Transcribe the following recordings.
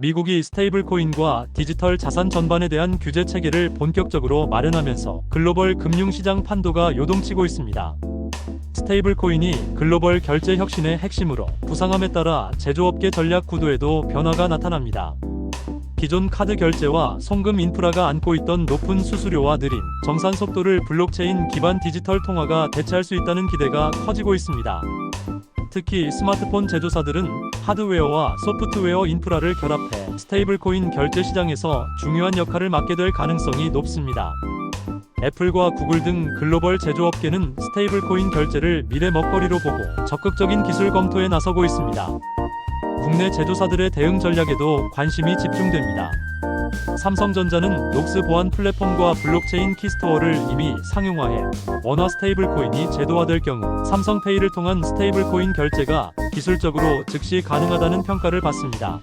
미국이 스테이블 코인과 디지털 자산 전반에 대한 규제 체계를 본격적으로 마련하면서 글로벌 금융시장 판도가 요동치고 있습니다. 스테이블 코인이 글로벌 결제 혁신의 핵심으로 부상함에 따라 제조업계 전략 구도에도 변화가 나타납니다. 기존 카드 결제와 송금 인프라가 안고 있던 높은 수수료와 느린 정산 속도를 블록체인 기반 디지털 통화가 대체할 수 있다는 기대가 커지고 있습니다. 특히 스마트폰 제조사들은 하드웨어와 소프트웨어 인프라를 결합해 스테이블 코인 결제 시장에서 중요한 역할을 맡게 될 가능성이 높습니다. 애플과 구글 등 글로벌 제조업계는 스테이블 코인 결제를 미래 먹거리로 보고 적극적인 기술 검토에 나서고 있습니다. 국내 제조사들의 대응 전략에도 관심이 집중됩니다. 삼성전자는 녹스 보안 플랫폼과 블록체인 키스토어를 이미 상용화해 원화 스테이블 코인이 제도화될 경우 삼성페이를 통한 스테이블 코인 결제가 기술적으로 즉시 가능하다는 평가를 받습니다.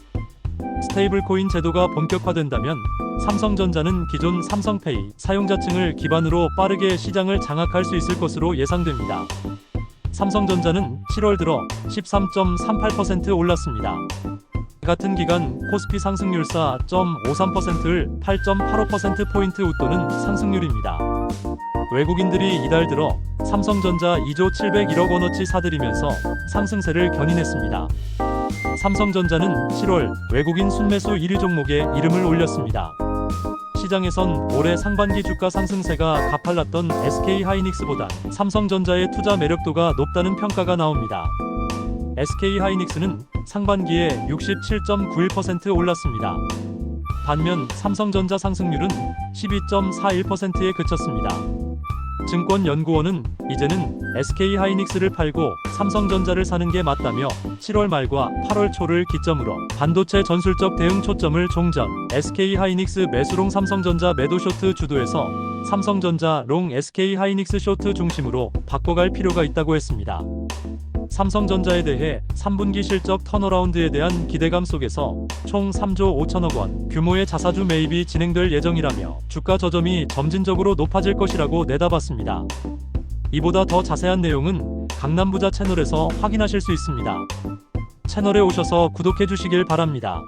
스테이블 코인 제도가 본격화된다면 삼성전자는 기존 삼성페이 사용자층을 기반으로 빠르게 시장을 장악할 수 있을 것으로 예상됩니다. 삼성전자는 7월 들어 13.38% 올랐습니다. 같은 기간 코스피 상승률사 0.53%를 8.85%포인트 웃도는 상승률입니다. 외국인들이 이달 들어 삼성전자 2조 701억 원어치 사들이면서 상승세를 견인했습니다. 삼성전자는 7월 외국인 순매수 1위 종목에 이름을 올렸습니다. 시장에선 올해 상반기 주가 상승세가 가팔랐던 SK 하이닉스보다 삼성전자의 투자 매력도가 높다는 평가가 나옵니다. SK 하이닉스는 상반기에 67.91% 올랐습니다. 반면 삼성전자 상승률은 12.41%에 그쳤습니다. 증권연구원은 이제는 SK 하이닉스를 팔고 삼성전자를 사는 게 맞다며 7월 말과 8월 초를 기점으로 반도체 전술적 대응 초점을 종전 SK 하이닉스 매수롱 삼성전자 매도 쇼트 주도에서 삼성전자 롱 SK 하이닉스 쇼트 중심으로 바꿔갈 필요가 있다고 했습니다. 삼성전자에 대해 3분기 실적 턴어라운드에 대한 기대감 속에서 총 3조 5천억 원 규모의 자사주 매입이 진행될 예정이라며 주가 저점이 점진적으로 높아질 것이라고 내다봤습니다. 이보다 더 자세한 내용은 강남부자 채널에서 확인하실 수 있습니다. 채널에 오셔서 구독해 주시길 바랍니다.